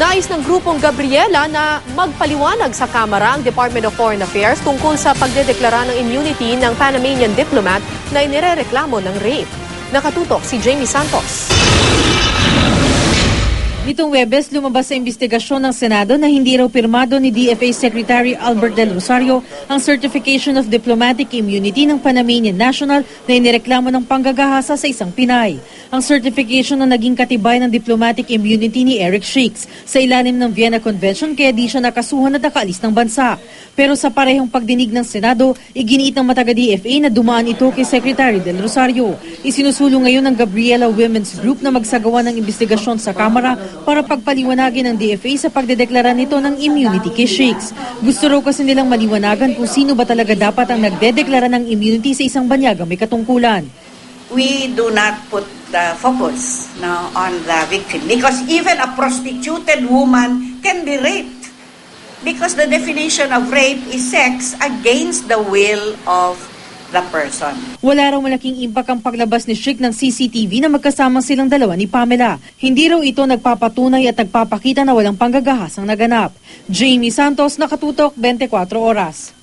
Nais ng grupong Gabriela na magpaliwanag sa Kamara ang Department of Foreign Affairs tungkol sa pagdedeklara ng immunity ng Panamanian diplomat na inirereklamo ng rape. Nakatutok si Jamie Santos. Nitong Webes, lumabas sa investigasyon ng Senado na hindi raw pirmado ni DFA Secretary Albert Del Rosario ang Certification of Diplomatic Immunity ng Panamanian National na inireklamo ng panggagahasa sa isang Pinay. Ang certification na naging katibay ng diplomatic immunity ni Eric Shakes sa ilalim ng Vienna Convention kaya di siya nakasuhan at nakaalis ng bansa. Pero sa parehong pagdinig ng Senado, iginiit ng mataga DFA na dumaan ito kay Secretary Del Rosario. Isinusulong ngayon ng Gabriela Women's Group na magsagawa ng investigasyon sa Kamara para pagpaliwanagin ng DFA sa pagdedeklara nito ng immunity kay. Gusto raw kasi nilang maliwanagan kung sino ba talaga dapat ang nagdedeklara ng immunity sa isang banyagang may katungkulan. we do not put the focus now on the victim because even a prostituted woman can be raped because the definition of rape is sex against the will of the person. Wala raw malaking impact ang paglabas ni Shik ng CCTV na magkasama silang dalawa ni Pamela. Hindi raw ito nagpapatunay at nagpapakita na walang panggagahas ang naganap. Jamie Santos, Nakatutok, 24 Oras.